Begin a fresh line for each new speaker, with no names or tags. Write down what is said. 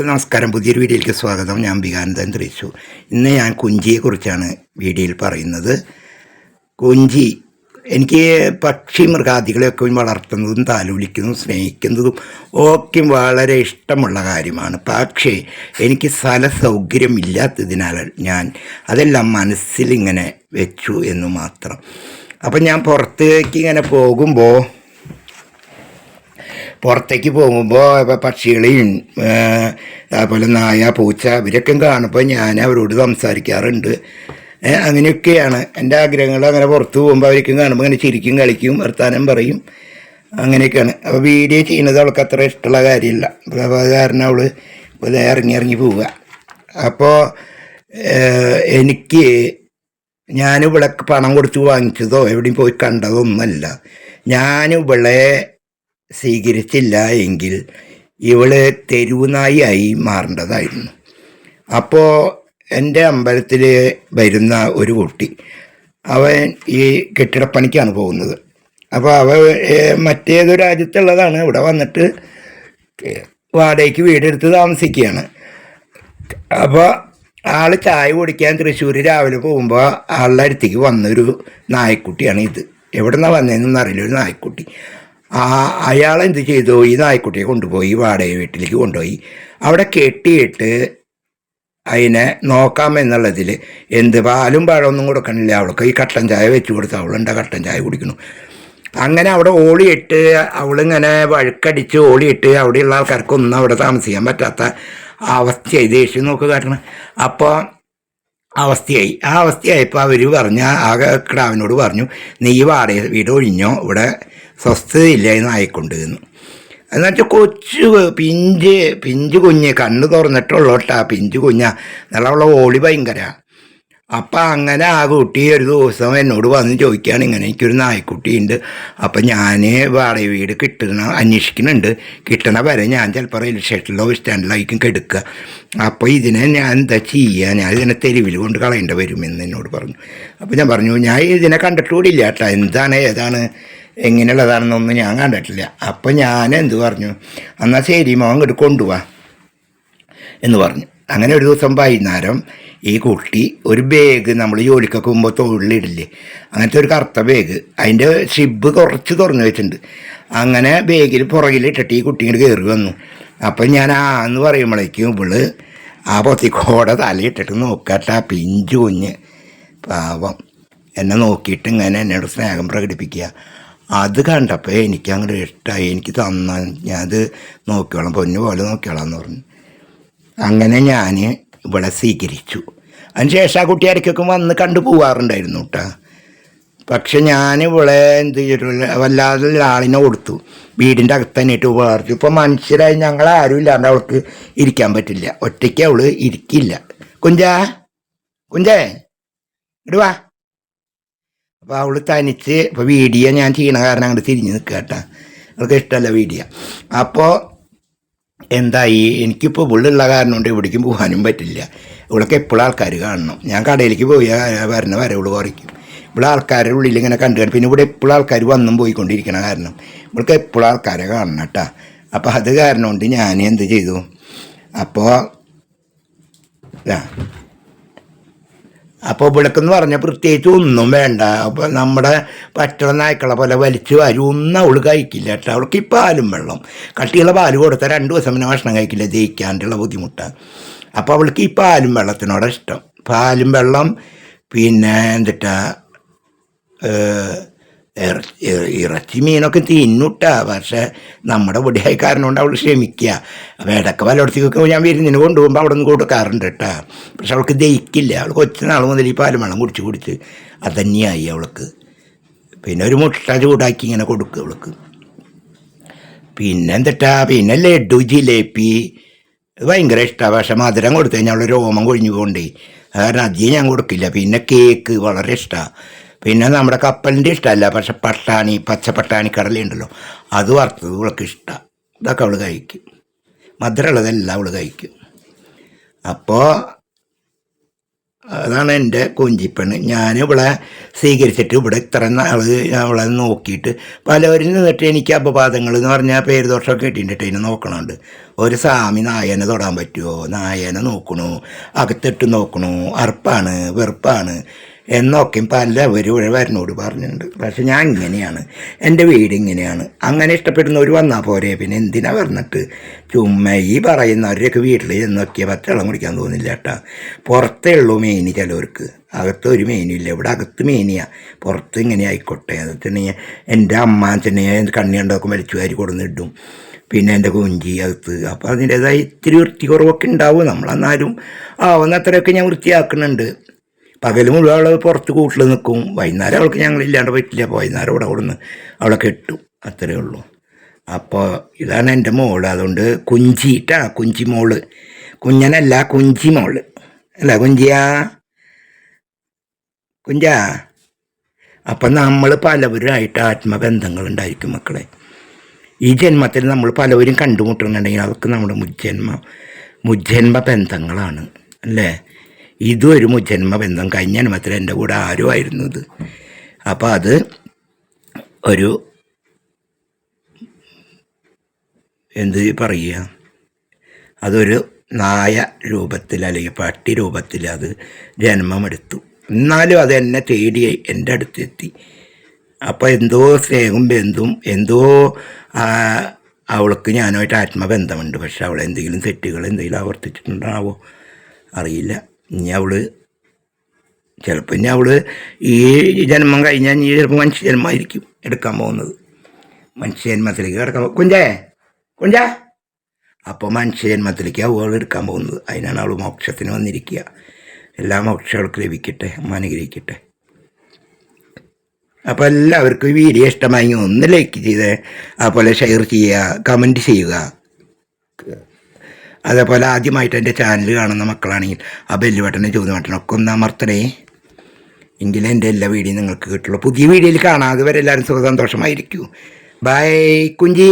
എല്ലാവർക്കും നമസ്കാരം. പുതിയൊരു വീഡിയോയിലേക്ക് സ്വാഗതം. ഞാൻ ബികാനന്ദൻ തൃശു ഇന്ന് ഞാൻ കുഞ്ചിയെക്കുറിച്ചാണ് വീഡിയോയിൽ പറയുന്നത്. കുഞ്ചി എനിക്ക് പക്ഷി മൃഗാദികളെയൊക്കെ വളർത്തുന്നതും താലോലിക്കുന്നതും സ്നേഹിക്കുന്നതും ഒക്കെ വളരെ ഇഷ്ടമുള്ള കാര്യമാണ്. പക്ഷേ എനിക്ക് സ്ഥല സൗകര്യം ഇല്ലാത്തതിനാൽ ഞാൻ അതെല്ലാം മനസ്സിലിങ്ങനെ വെച്ചു എന്ന് മാത്രം. അപ്പം ഞാൻ പുറത്തേക്ക് ഇങ്ങനെ പോകുമ്പോൾ പുറത്തേക്ക് പോകുമ്പോൾ പക്ഷികളെയും അതുപോലെ നായ പൂച്ച ഇവരൊക്കെ കാണുമ്പോൾ ഞാൻ അവരോട് സംസാരിക്കാറുണ്ട്. അങ്ങനെയൊക്കെയാണ്. എന്റെ ആഗ്രഹങ്ങൾ അങ്ങനെ പുറത്ത് പോകുമ്പോൾ അവർക്കും കാണുമ്പോൾ അങ്ങനെ ചിരിക്കും കളിക്കും വർത്താനം പറയും. അങ്ങനെയൊക്കെയാണ്. അപ്പോൾ വീഡിയോ ചെയ്യുന്നത് അവൾക്ക് അത്ര ഇഷ്ടമുള്ള കാര്യമില്ല. അപ്പോൾ അത് കാരണം അവൾ ഇപ്പോൾ ഇറങ്ങി ഇറങ്ങി പോവുക. അപ്പോൾ എനിക്ക് ഞാൻ ഇവിടെ പണം കൊടുത്ത് വാങ്ങിച്ചതോ എവിടെയും പോയി കണ്ടതോ ഒന്നല്ല ഞാനിവളെ സ്വീകരിച്ചില്ല എങ്കിൽ ഇവൾ തെരുവുനായിയായി മാറേണ്ടതായിരുന്നു. അപ്പോൾ എന്റെ അമ്പലത്തിൽ വരുന്ന ഒരു കുട്ടി അവൻ ഈ കെട്ടിടപ്പണിക്കാണ് പോകുന്നത്. അപ്പോൾ അവ മറ്റേതൊരു രാജ്യത്തുള്ളതാണ്. ഇവിടെ വന്നിട്ട് വാടകയ്ക്ക് വീടെടുത്ത് താമസിക്കുകയാണ്. അപ്പോൾ ആൾ ചായ കുടിക്കാൻ തൃശ്ശൂർ രാവിലെ പോകുമ്പോൾ ആളുടെ അടുത്തേക്ക് വന്നൊരു നായ്ക്കുട്ടിയാണ് ഇത്. എവിടെ നിന്നാണ് വന്നതെന്നൊന്നും അറിയില്ല ഒരു നായ്ക്കുട്ടി. ആ അയാൾ എന്ത് ചെയ്തു? ഈ നായ്ക്കുട്ടിയെ കൊണ്ടുപോയി വാടക വീട്ടിലേക്ക് കൊണ്ടുപോയി. അവിടെ കെട്ടിയിട്ട് അതിനെ നോക്കാം എന്നുള്ളതിൽ എന്ത് പാലും പഴമൊന്നും കൊടുക്കണില്ല. അവൾക്ക് ഈ കട്ടൻ ചായ വെച്ച് കൊടുത്ത് അവളുണ്ട കട്ടൻ ചായ കുടിക്കുന്നു? അങ്ങനെ അവിടെ ഓളിയിട്ട് അവളിങ്ങനെ വഴുക്കടിച്ച് ഓളിയിട്ട് അവിടെയുള്ള ആൾക്കാർക്കൊന്നും അവിടെ താമസിക്കാൻ പറ്റാത്ത അവസ്ഥയായി. ദേഷ്യം നോക്ക് കാരണം. അപ്പോൾ അവസ്ഥയായി. ആ അവസ്ഥയായപ്പോൾ അവർ പറഞ്ഞ ആ കിടാവിനോട് പറഞ്ഞു നീ വാടക വീട് ഒഴിഞ്ഞോ? ഇവിടെ സ്വസ്ഥതയില്ല എന്ന് എന്നുവെച്ചാൽ കൊച്ചു പിഞ്ച് പിഞ്ച് കുഞ്ഞ് കണ്ണ് തുറന്നിട്ടുള്ളോട്ടാ. പിഞ്ച് കുഞ്ഞ. നല്ല ഓളി ഭയങ്കര. അപ്പം അങ്ങനെ ആ കുട്ടി ഒരു ദിവസം എന്നോട് വന്ന് ചോദിക്കുകയാണ് ഇങ്ങനെ എനിക്കൊരു നായ്ക്കുട്ടിയുണ്ട്. അപ്പം ഞാൻ വാടക വീട് കിട്ടണ അന്വേഷിക്കുന്നുണ്ട്. കിട്ടണ വരെ ഞാൻ ചിലപ്പോൾ റെയിൽവേ സ്റ്റേഷനിലോ ബസ് സ്റ്റാൻഡിലായിരിക്കും കെടുക്കുക അപ്പോൾ ഇതിനെ ഞാൻ എന്താ ചെയ്യുക ഞാൻ ഇതിനെ തെരുവിൽ കൊണ്ട് കളയേണ്ടി വരുമെന്ന് എന്നോട് പറഞ്ഞു. അപ്പോൾ ഞാൻ പറഞ്ഞു ഞാൻ ഇതിനെ കണ്ടിട്ടുകൂടിയില്ല കേട്ടോ എന്താണ്? ഏതാണ്? എങ്ങനെയുള്ളതാണെന്നൊന്നും ഞാൻ കണ്ടിട്ടില്ല. അപ്പോൾ ഞാൻ എന്ത് പറഞ്ഞു? എന്നാൽ ശരി മോൻ ഇങ്ങോട്ട് കൊണ്ടുപോവാ എന്ന് പറഞ്ഞു. അങ്ങനെ ഒരു ദിവസം വൈകുന്നേരം ഈ കുട്ടി ഒരു ബാഗ് നമ്മൾ ജോലിക്കൊക്കെ പോകുമ്പോൾ തൊഴിലിടില്ലേ? അങ്ങനത്തെ ഒരു കറുത്ത ബാഗ് അതിന്റെ ഷിബ് കുറച്ച് തുറന്നു വെച്ചിട്ടുണ്ട്. അങ്ങനെ ബാഗിൽ പുറകിലിട്ടിട്ട് ഈ കുട്ടി ഇങ്ങോട്ട് കയറി വന്നു. അപ്പം ഞാൻ ആ എന്ന് പറയുമ്പോഴേക്കും ഇവൾ ആ പൊത്തിക്കോടെ തലയിട്ടിട്ട് നോക്കട്ടെ പിഞ്ചു കുഞ്ഞ്. പാവം. എന്നെ നോക്കിയിട്ട് ഇങ്ങനെ എന്നോട് സ്നേഹം പ്രകടിപ്പിക്കുക. അത് കണ്ടപ്പോൾ എനിക്ക് അങ്ങോട്ട് ഇഷ്ടമായി എനിക്ക് തന്ന. അത് നോക്കിയോളാം പൊന്നു പോലെ നോക്കിയോളാം എന്ന് പറഞ്ഞു. അങ്ങനെ ഞാൻ ഇവിടെ സ്വീകരിച്ചു. അതിനുശേഷം ആ കുട്ടി ഇടയ്ക്കൊക്കെ വന്ന് കണ്ടു പോവാറുണ്ടായിരുന്നു കേട്ടോ പക്ഷെ ഞാൻ ഇവിടെ എന്ത് ചെയ്തിട്ടില്ല വല്ലാതെ ആളിനെ കൊടുത്തു. വീടിന്റെ അകത്ത് തന്നെ ഇട്ട് വളർച്ചു ഇപ്പോൾ മനുഷ്യരായി ഞങ്ങൾ ആരും ഇല്ലാണ്ട് അവൾക്ക് ഇരിക്കാൻ പറ്റില്ല. ഒറ്റയ്ക്ക് അവൾ ഇരിക്കില്ല. കുഞ്ചാ? കുഞ്ചേ? ഇടുവാ അപ്പോൾ അവൾ തനിച്ച് ഇപ്പോൾ വീഡിയോ ഞാൻ ചെയ്യണ കാരണം അങ്ങോട്ട് തിരിഞ്ഞ് നിൽക്കുക കേട്ടോ അവൾക്ക് ഇഷ്ടമല്ല വീഡിയോ അപ്പോൾ എന്തായി? എനിക്കിപ്പോൾ ഇവളുള്ള കാരണം കൊണ്ട് എവിടേക്കും പോകാനും പറ്റില്ല. ഇവളൊക്കെ എപ്പോഴും ആൾക്കാർ കാണണം. ഞാൻ കടയിലേക്ക് പോയി വരുന്ന വരെ ഇവൾ കുറയ്ക്കും. ഇവിടെ ആൾക്കാരുടെ ഉള്ളിൽ ഇങ്ങനെ കണ്ടു കാണും. പിന്നെ ഇവിടെ എപ്പോഴും ആൾക്കാർ വന്നും പോയിക്കൊണ്ടിരിക്കണ കാരണം ഇവൾക്ക് എപ്പോഴും ആൾക്കാരെ കാണണം കേട്ടോ അപ്പോൾ അത് കാരണം കൊണ്ട് ഞാൻ എന്ത് ചെയ്തു? അപ്പോൾ അപ്പോൾ ഇവിടക്കെന്ന് പറഞ്ഞാൽ പ്രത്യേകിച്ച് ഒന്നും വേണ്ട. അപ്പോൾ നമ്മുടെ പറ്റുള്ള നായ്ക്കളെ പോലെ വലിച്ചു വാരി ഒന്നും അവൾ കഴിക്കില്ല കേട്ടോ. അവൾക്ക് ഈ പാലും വെള്ളം. കട്ടിയുള്ള പാൽ കൊടുത്താൽ രണ്ട് ദിവസം പിന്നെ ഭക്ഷണം കഴിക്കില്ല ജയിക്കാണ്ടുള്ള ബുദ്ധിമുട്ടാണ് അപ്പോൾ അവൾക്ക് ഈ പാലും വെള്ളത്തിനോട് ഇഷ്ടം. പാലും വെള്ളം പിന്നെ എന്തിട്ടാ ഇറച്ചി മീനൊക്കെ തിന്നുട്ടാ. പക്ഷേ നമ്മുടെ പൊടിയായ കാരണം കൊണ്ട് അവൾ ക്ഷമിക്കുക അപ്പോൾ ഇടയ്ക്ക് പലയിടത്തേക്കൊക്കെ ഞാൻ വിരുന്നിന് കൊണ്ടുപോകുമ്പോൾ അവിടെ നിന്ന് കൊടുക്കാറുണ്ട് കേട്ടാ പക്ഷെ അവൾക്ക് ദഹിക്കില്ല. അവൾ കൊച്ചുനാൾ മുതൽ ഈ പാലും വെള്ളം കുടിച്ച് കുടിച്ച് അത് തന്നെയായി അവൾക്ക്. പിന്നെ ഒരു മുട്ട ചൂടാക്കി ഇങ്ങനെ കൊടുക്കും അവൾക്ക്. പിന്നെ എന്തിട്ടാ പിന്നെ ലഡു ജിലേബി. ഭയങ്കര ഇഷ്ടമാണ് പക്ഷെ മധുരം കൊടുത്തു കഴിഞ്ഞാൽ അവൾ രോമം കൊഴിഞ്ഞു പോകണ്ടേ കാരണം അധികം ഞാൻ കൊടുക്കില്ല. പിന്നെ കേക്ക് വളരെ ഇഷ്ടമാണ് പിന്നെ നമ്മുടെ കപ്പലിന്റെ ഇഷ്ടമല്ല. പക്ഷെ പട്ടാണി പച്ച പട്ടാണി കടലുണ്ടല്ലോ അത് വറുത്തത് ഇവൾക്ക് ഇഷ്ടമാണ് ഇതൊക്കെ അവൾ കഴിക്കും. മധുരമുള്ളതെല്ലാം അവൾ കഴിക്കും. അപ്പോൾ അതാണ് എന്റെ കുഞ്ചിപ്പെണ്ണ് ഞാൻ ഇവിടെ സ്വീകരിച്ചിട്ട് ഇവിടെ ഇത്ര നാൾ അവളെ നോക്കിയിട്ട് പലവരിൽ നിന്നിട്ട് എനിക്ക് അപവാദങ്ങൾ എന്ന് പറഞ്ഞാൽ പേര് ദോഷമൊക്കെ കിട്ടിയിട്ടുണ്ട് ഇതിനെ നോക്കണുണ്ട്. ഒരു സ്വാമി നായനെ തൊടാൻ പറ്റുമോ നായനെ നോക്കണു. അകത്തിട്ട് നോക്കണു. അറുപ്പാണ് വെറുപ്പാണ്. എന്നൊക്കെയും പലവരും ഇവിടെ വരനോട് പറഞ്ഞിട്ടുണ്ട്. പക്ഷെ ഞാൻ ഇങ്ങനെയാണ്. എന്റെ വീട് ഇങ്ങനെയാണ്. അങ്ങനെ ഇഷ്ടപ്പെടുന്നവർ വന്നാൽ പോരെ. പിന്നെ എന്തിനാ പറഞ്ഞിട്ട് ചുമ്മാ ഈ പറയുന്നവരുടെയൊക്കെ വീട്ടിൽ എന്നൊക്കെ പച്ചവെള്ളം കുടിക്കാൻ തോന്നില്ല കേട്ടാ. പുറത്തേ ഉള്ളൂ മെയിന് ചിലവർക്ക്. അകത്ത് ഒരു മെയിനില്ല ഇവിടെ അകത്ത് മെയിനിയാ പുറത്ത് ഇങ്ങനെ ആയിക്കോട്ടെ. അത് തന്നെ എന്റെ അമ്മ ചെന്നെ കണ്ണി കണ്ടൊക്കെ വലിച്ചു വാരി കൊടുന്നിടും പിന്നെ എന്റെ കുഞ്ചി അകത്ത്. അപ്പോൾ അതിന്റേതായ ഇത്തിരി വൃത്തി കുറവൊക്കെ ഉണ്ടാവും. നമ്മളെന്നാലും ആവുന്ന അത്രയൊക്കെ ഞാൻ വൃത്തിയാക്കുന്നുണ്ട്. പകൽ മുഴുവൻ അവൾ പുറത്ത് കൂട്ടിൽ നിൽക്കും വൈകുന്നേരം അവൾക്ക് ഞങ്ങൾ ഇല്ലാണ്ട് പറ്റില്ല. വൈകുന്നേരം ഇവിടെ നിന്ന് അവളെ കെട്ടും. അത്രയേ ഉള്ളൂ. അപ്പോൾ ഇതാണ് എന്റെ മോൾ. അതുകൊണ്ട് കുഞ്ചിട്ടാ കുഞ്ചി മോൾ. കുഞ്ഞനല്ല കുഞ്ചി മോൾ. അല്ല കുഞ്ചിയാ? കുഞ്ചാ? അപ്പം നമ്മൾ പലവരുമായിട്ട് ആത്മബന്ധങ്ങൾ ഉണ്ടായിരിക്കും മക്കളെ. ഈ ജന്മത്തിൽ നമ്മൾ പലവരും കണ്ടുമുട്ടുന്നുണ്ടെങ്കിൽ അതൊക്കെ നമ്മുടെ മുജ്ജന്മ മുജ്ജന്മ ബന്ധങ്ങളാണ്. അല്ലേ? ഇതും ഒരു ജന്മബന്ധം ബന്ധം കഴിഞ്ഞ ജന്മത്തിൽ എന്റെ കൂടെ ആരും ആയിരുന്നു ഇത്? അപ്പോൾ അത് ഒരു എന്ത് പറയുക? അതൊരു നായ രൂപത്തിൽ അല്ലെങ്കിൽ പട്ടി രൂപത്തിൽ അത് ജന്മമെടുത്തു. എന്നാലും അത് എന്നെ തേടി എന്റെ അടുത്തെത്തി. അപ്പോൾ എന്തോ സ്നേഹവും ബന്ധും എന്തോ അവൾക്ക് ഞാനുമായിട്ട് ആത്മബന്ധമുണ്ട്. പക്ഷെ അവൾ എന്തെങ്കിലും തെറ്റുകൾ എന്തെങ്കിലും ആവർത്തിച്ചിട്ടുണ്ടാവോ? അറിയില്ല. ഇനി അവൾ ചിലപ്പോൾ ഇനി അവൾ ഈ ജന്മം കഴിഞ്ഞാൽ ഇനി ചിലപ്പോൾ മനുഷ്യ ജന്മമായിരിക്കും എടുക്കാൻ പോകുന്നത്. മനുഷ്യ ജന്മത്തിലേക്ക് കിടക്കാൻ കുഞ്ചേ കുഞ്ച. അപ്പോൾ മനുഷ്യ ജന്മത്തിലേക്ക് അവൾ എടുക്കാൻ പോകുന്നത്. അതിനാണ് അവൾ മോക്ഷത്തിന് വന്നിരിക്കുക. എല്ലാ മോക്ഷം അവൾക്ക് ലഭിക്കട്ടെ അമ്മ അനുഗ്രഹിക്കട്ടെ. അപ്പോൾ എല്ലാവർക്കും വീഡിയോ ഇഷ്ടമായി ഒന്ന് ലൈക്ക് ചെയ്ത്. അതുപോലെ ഷെയർ ചെയ്യുക കമന്റ് ചെയ്യുക. അതേപോലെ ആദ്യമായിട്ട് എന്റെ ചാനൽ കാണുന്ന മക്കളാണെങ്കിൽ ആ ബെല്ല് ബട്ടനെ ചോദ്യം ബട്ടനൊക്കെ ഒന്ന് അമർത്തണേ. എങ്കിലേ എന്റെ എല്ലാ വീഡിയോയും നിങ്ങൾക്ക് കിട്ടുള്ളൂ. പുതിയ വീഡിയോയിൽ കാണാതെ വരെ എല്ലാവരും സുഖ സന്തോഷമായിരിക്കൂ ബൈ കുഞ്ചി.